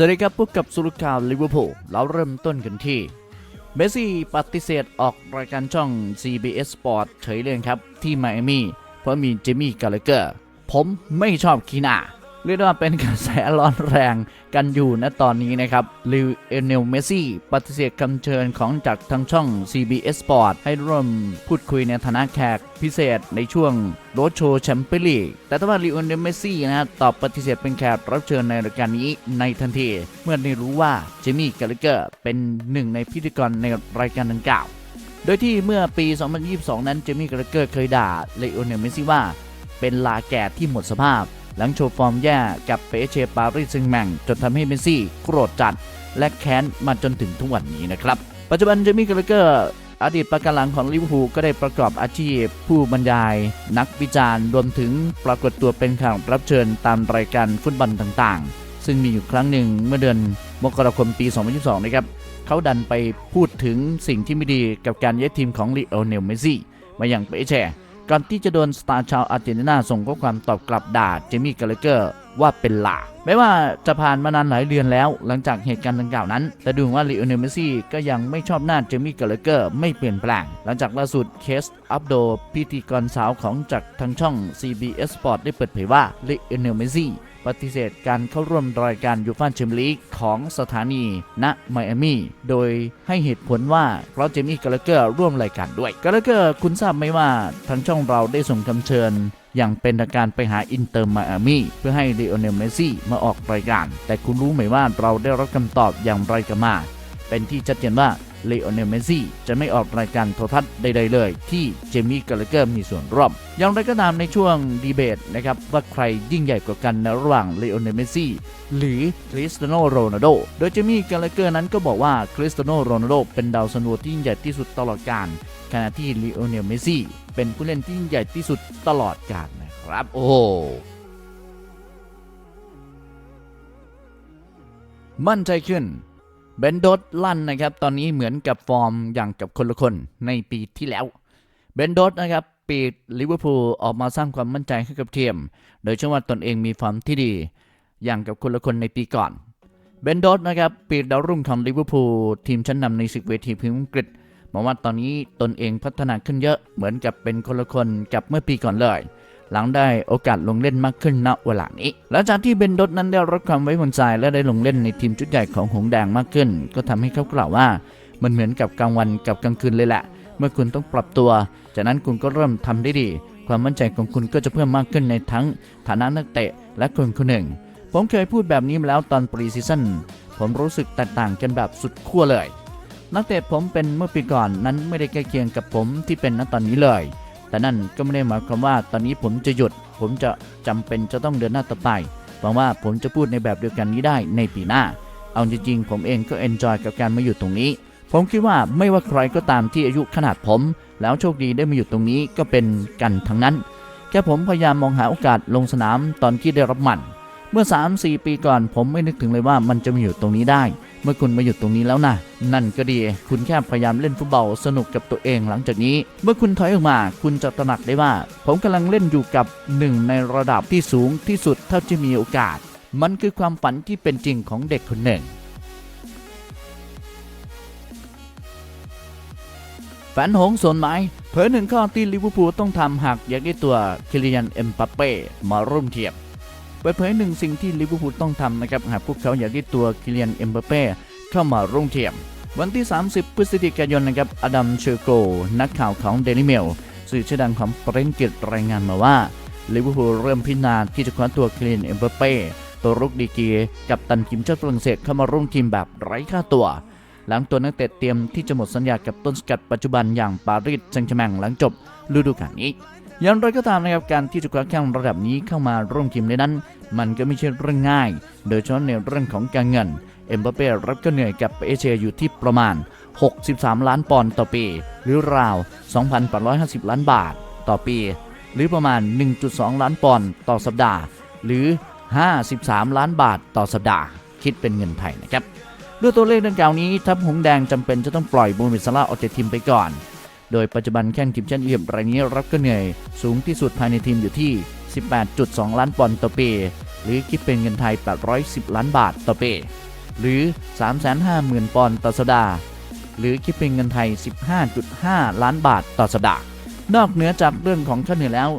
สวัสดีครับพบกับสุรุข่าวลิเวอร์พูลเราเริ่มต้นกันที่ เมสซี่ปฏิเสธออกรายการช่อง CBS Sport เฉยเลยครับ ที่ไมอามี่เพราะมีเจมี่กาลเกอร์ ผมไม่ชอบคีนา เรียกได้ว่าเป็นกระแสร้อนแรงกันอยู่ณตอนนี้นะครับลิวเอเนลเมสซี่ปฏิเสธคำเชิญของจากทางช่อง CBS Sport ให้ร่วมพูดคุยในฐานะแขกพิเศษในช่วงโรดโชว์แชมเปี้ยนลีกแต่ถ้าว่าลิโอเนลเมสซี่นะตอบปฏิเสธเป็นแขกรับเชิญในรายการนี้ในทันที เมื่อได้รู้ว่าเจมี่กาลเกอร์เป็นหนึ่งในพิธีกรในรายการดังกล่าว โดยที่เมื่อปี 2022 นั้นเจมี่กาลเกอร์เคยด่าเลโอเนลเมสซี่ว่าเป็นลาแก่ที่หมดสภาพ หลังโชว์ฟอร์มแย่กับเปเชปารีสแซงแมงจนทำให้เมสซี่โกรธจัด และแค้นมาจนถึงทุกวันนี้นะครับ ปัจจุบันเจมี่กลเกอร์อดีตประกันหลังของลิเวอร์พูลก็ได้ประกอบอาชีพ ผู้บรรยาย นักวิจารณ์รวมถึงปรากฏตัวเป็นแขกรับเชิญตามรายการฟุตบอลต่างๆ ซึ่งมีอยู่ครั้งหนึ่งเมื่อเดือนมกราคมปี 2022 นะครับเขาดันไปพูดถึงสิ่งที่ไม่ดีกับการย้ายทีมของลิโอเนลเมสซี่มาอย่างเปแช ก่อนที่จะโดนสตาร์ชาวอาร์เจนตินาส่งข้อความตอบกลับด่าเจมี่กาลเกอร์ว่าเป็นหลาแม้ว่าจะผ่านมานานหลายเดือนแล้ว หลังจากเหตุการณ์ดังกล่าวนั้น แต่ดูว่าลิโอเนลเมสซี่ก็ยังไม่ชอบหน้าเจมี่กาลเกอร์ไม่เปลี่ยนแปลง หลังจากล่าสุดเคสอัปโดพิธีกรสาวของจากทางช่อง CBS Sport ได้เปิดเผยว่าลิโอเนลเมสซี่ ปฏิเสธการเข้าร่วมรายการยูฟ่าแชมเปี้ยนลีกของสถานีณไมอามี่โดยให้เหตุผลว่าเพราะเจมี่กาลเกอร์ร่วมรายการด้วยกาลเกอร์คุณทราบไหมว่าทางช่องเราได้ส่งคำเชิญอย่างเป็นทางการไปหาอินเตอร์ไมอามี่เพื่อให้เลโอเนลเมซี่มาออกรายการ แต่คุณรู้ไหมว่าเราได้รับคำตอบอย่างไรกันมา เป็นที่ชัดเจนว่า เลโอเนลเมสซี่จะไม่ออกรายการโทรทัศน์ใดๆเลย ที่เจมี่กาลเกอร์มีส่วนร่วม อย่างไรก็ตามในช่วงดีเบตนะครับว่าใครยิ่งใหญ่กว่ากันในระหว่างเลโอเนลเมสซี่หรือคริสเตียโนโรนัลโด โดยเจมี่กาลเกอร์นั้นก็บอกว่าคริสเตียโนโรนัลโดเป็นดาวซันโวที่ยิ่งใหญ่ที่สุดตลอดกาลขณะที่เลโอเนลเมสซี่เป็นผู้เล่นที่ยิ่งใหญ่ที่สุดตลอดกาลนะครับ โอ้โหมั่นใจขึ้น เบนโดดลั่นนะครับ ตอนนี้เหมือนกับฟอร์มอย่างกับคนละคนในปีที่แล้ว เบนโดดนะครับปีดลิเวอร์พูลออกมาสร้างความมั่นใจให้กับทีม โดยเชื่อว่าตนเองมีฟอร์มที่ดี อย่างกับคนละคนในปีก่อน เบนโดดนะครับปีดาวรุ่งของลิเวอร์พูลทีมชั้นนำในศึกเวทีพรีเมียร์อังกฤษบอกว่าตอนนี้ตนเองพัฒนาขึ้นเยอะเหมือนกับเป็นคนละคนกับเมื่อปีก่อนเลย หลังได้โอกาสลงเล่นมากขึ้นณเวลานี้ หลังจากที่เบนดดนั้นได้รับความไว้วางใจและได้ลงเล่นในทีมชุดใหญ่ของหงแดงมากขึ้น ก็ทำให้เขากล่าวว่า มันเหมือนกับกลางวันกับกลางคืนเลยแหละ เมื่อคุณต้องปรับตัว จากนั้นคุณก็เริ่มทำได้ดี ความมั่นใจของคุณก็จะเพิ่มมากขึ้นในทั้งฐานะนักเตะและคนคนหนึ่ง ผมเคยพูดแบบนี้มาแล้วตอนปรีซีซั่นผมรู้สึกแตกต่างกันแบบสุดขั้วเลย นักเตะผมเป็นเมื่อปีก่อนนั้นไม่ได้ใกล้เคียงกับผมที่เป็นณตอนนี้เลย แต่นั่นก็ไม่ได้หมายความว่าตอนนี้ผมจะหยุด ผมจะจำเป็นจะต้องเดินหน้าต่อไปหวังว่าผมจะพูดในแบบเดียวกันนี้ได้ในปีหน้า เอาจริงๆ ผมเองก็เอนจอยกับการมาอยู่ตรงนี้ ผมคิดว่าไม่ว่าใครก็ตามที่อายุขนาดผม แล้วโชคดีได้มาอยู่ตรงนี้ก็เป็นกันทั้งนั้น แค่ผมพยายามมองหาโอกาสลงสนามตอนที่ได้รับมัน เมื่อ 3-4 ปีก่อนผมไม่นึกถึงเลยว่ามันจะมาอยู่ตรงนี้ได้ เมื่อคุณมาอยู่ตรงนี้แล้วนะนั่นก็ดี คุณแค่พยายามเล่นฟุตบอลสนุกกับตัวเองหลังจากนี้ เมื่อคุณถอยออกมา คุณจะตระหนักได้ว่า ผมกำลังเล่นอยู่กับหนึ่งในระดับที่สูงที่สุดเท่าที่มีโอกาส มันคือความฝันที่เป็นจริงของเด็กคนหนึ่งแฟนหงสนไหมเผยหนึ่งข้อที่ลิเวอร์พูลต้องทำหากอยากได้ตัวคิลิยันเอ็มบัปเป้มาร่วมเทีม เปิดเผยหนึ่งสิ่งที่ลิเวอร์พูลต้องทำนะครับหากพวกเขาอยากได้ตัวคิเลียนเอ็มบัปเป้เข้ามาร่วมทีมวันที่ 30 พฤศจิกายนนะครับอดัมเชอร์โกนักข่าวของเดลิเมลสื่อชื่อดังของประเทศอังกฤษรายงานมาว่าลิเวอร์พูลเริ่มพิจารณาที่จะคว้าตัวคิเลียนเอ็มบัปเป้ตัวรุกดีกรีกับตันทีมชาติฝรั่งเศสเข้ามาร่วมทีมแบบไร้ค่าตัว หลังตัวนักเตะเตรียมที่จะหมดสัญญากับต้นสกัดปัจจุบันอย่างปารีสแซงต์แชร์แมงหลังจบฤดูกาลนี้ อย่างไรก็ตามนะครับการที่จะคว้าแข้งระดับนี้เข้ามาร่วมทีมในนั้น มันก็ไม่ใช่เรื่องง่าย โดยเฉพาะในเรื่องของการเงิน เอ็มบัปเป้รับก็เหนื่อยกับเอเชียอยู่ที่ประมาณ 63 ล้านปอนด์ต่อปี หรือราว 2,850 ล้านบาทต่อปี หรือประมาณ 1.2 ล้านปอนด์ต่อสัปดาห์ หรือ 53 ล้านบาทต่อสัปดาห์ คิดเป็นเงินไทยนะครับด้วยตัวเลขดังกล่าวนี้ทัพหงแดงจำเป็นจะต้องปล่อยบูมิสลาออกจากทีมไปก่อน โดยปัจจุบันแข้งทีมชาติอียิปต์รายนี้รับก็เหนื่อย สูงที่สุดภายในทีมอยู่ที่ 18.2 ล้านปอนด์ต่อปี หรือคิดเป็นเงินไทย 810 ล้านบาทต่อปี หรือ 350,000 ปอนด์ต่อสัปดาห์ หรือคิดเป็นเงินไทย 15.5 ล้านบาทต่อสัปดาห์ นอกเหนือจากเรื่องของค่าเหนื่อยแล้ว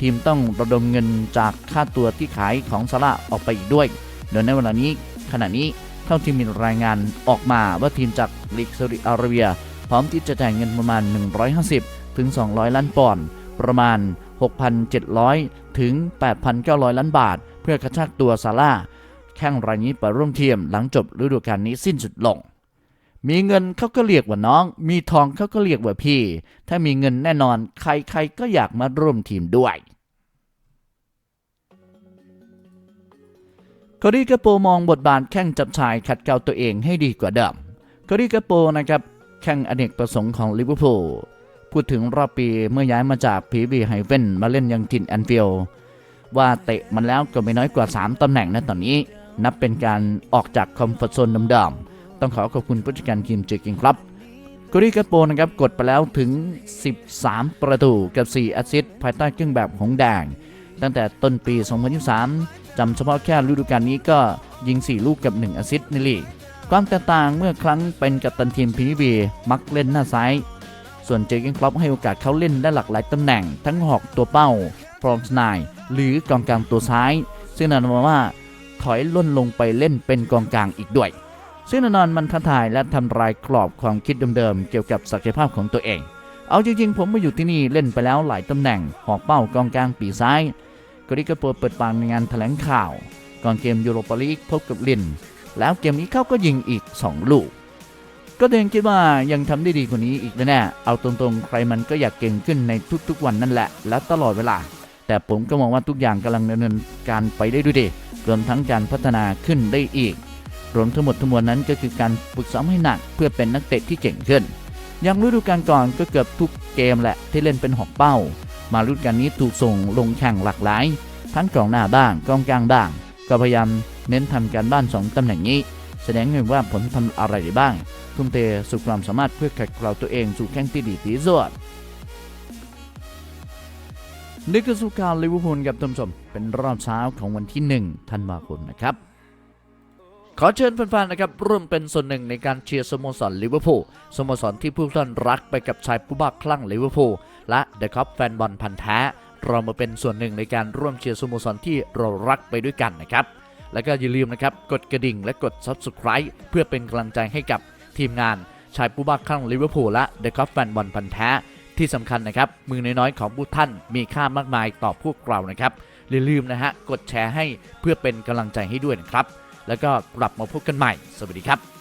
ทีมต้องระดมเงินจากค่าตัวที่ขายของซาร่าออกไปอีกด้วย โดยในเวลานี้ขณะนี้เท่าที่มีรายงานออกมาว่าทีมจากลีกซาอุดิอาระเบีย พร้อมที่จะจ่ายเงินประมาณ 150 ถึง 200 ล้านปอนด์ประมาณ 6,700 ถึง 8,900 ล้านบาท เพื่อกระชากตัวซาร่าแข้งรายนี้ไปร่วมทีมหลังจบฤดูกาลนี้สิ้นสุดลง มีเงินเขาก็เรียกว่าน้อง มีทองเขาก็เรียกว่าพี่ ถ้ามีเงินแน่นอนใครๆก็อยากมาร่วมทีมด้วยโคดี้กาโปมองบทบาทแข้งจับชายขัดเกลาตัวเองให้ดีกว่าเดิมโคดี้กาโปนะครับ แข้งอเนกประสงค์ของลิเวอร์พูลพูดถึงรอบปีเมื่อย้ายมาจากพีบีไฮเวนมาเล่นยังถิ่นแอนฟิลด์ว่าเตะมันแล้วก็ไม่น้อยกว่า 3 ตำแหน่งนะตอนนี้ นับเป็นการออกจากคอมฟอร์ทโซนเดิมๆต้องขอขอบคุณผู้จัดการทีมเจกิงครับโคดี้กาโปนะครับกดไปแล้วถึง 13 ประตูกับ 4 แอสซิสต์ภายใต้เครื่องแบบของแดง ตั้งแต่ต้นปี 2023จำเฉพาะแค่ฤดูกาลนี้ก็ยิง 4 ลูกกับ 1 แอสซิสต์ในลีก ความแตกต่างเมื่อครั้งเป็นกัปตันทีมพีบีมักเล่นหน้าซ้าย ส่วนเจอร์เกนคล็อปให้โอกาสเขาเล่นได้หลากหลายตำแหน่ง ทั้งหอกตัวเป้า พรอมสไนหรือกองกลางตัวซ้าย ซึ่งนั่นหมายว่า ถอยล่นลงไปเล่นเป็นกองกลางอีกด้วย ซึ่งแน่นอนมันท้าทายและทำลายกรอบความคิดเดิมๆเกี่ยวกับศักยภาพของตัวเอง เอาจริงๆ ผมมาอยู่ที่นี่เล่นไปแล้วหลายตำแหน่ง หอกเป้ากองกลางปีซ้ายกริกาโปเปิดปากในงานแถลงข่าว ก่อนเกมยูโรปาลีกพบกับลิน แล้วเกมนี้เขาก็ยิงอีก 2 ลูก ก็เดงคิดว่ายังทำได้ดีกว่านี้อีกแน่เอาตรงๆ ใครมันก็อยากเก่งขึ้นในทุกๆวันนั่นแหละ และตลอดเวลา แต่ผมก็มองว่าทุกอย่างกำลังดำเนินการไปได้ด้วยดีรวมทั้งการพัฒนาขึ้นได้อีก รวมทั้งหมดทั้งมวลนั้นก็คือการฝึกซ้อมให้หนักเพื่อเป็นนักเตะที่เก่งขึ้นอย่างฤดูกาลก่อนก็เกือบทุกเกมแหละที่เล่นเป็นหอกเป้า มาฤดูกาลนี้ถูกส่งลงแข่งหลากหลาย ทั้งกองหน้าบ้างกองกลางบ้าง ก็พยายาม เน้นทำการบ้าน 2ตำแหน่งนี้ แสดงให้เห็นว่าผมทำอะไรได้บ้าง ทุ่มเทสุดความสามารถเพื่อขัดเกลาตัวเองสู่แข่งที่ดีที่สุดนี่คือสุการลิเวอร์พูลกับท่านผู้ชมเป็นรอบเช้าของวันที่ 1 ธันวาคมนะครับ ขอเชิญแฟนๆนะครับร่วมเป็นส่วนหนึ่งในการเชียร์สโมสรลิเวอร์พูลสโมสรที่ผู้ท่านรักไปกับชายผู้บ้าคลั่งลิเวอร์พูลและเดอะคัพแฟนบอลพันธ์แท้เรามาเป็นส่วนหนึ่งในการร่วมเชียร์สโมสรที่เรารักไปด้วยกันนะครับ แล้วก็อย่าลืมนะครับกดกระดิ่งและกด Subscribe เพื่อเป็นกำลังใจให้กับทีมงานชายผู้บ้าคลั่งลิเวอร์พูลและเดอะคอฟแฟนบอลพันธ์แท้ที่สำคัญนะครับ มือน้อยๆของผู้ท่านมีค่ามากมายต่อพวกเรานะครับอย่าลืมนะฮะ กดแชร์ให้เพื่อเป็นกำลังใจให้ด้วยนะครับ แล้วก็กลับมาพบกันใหม่ สวัสดีครับ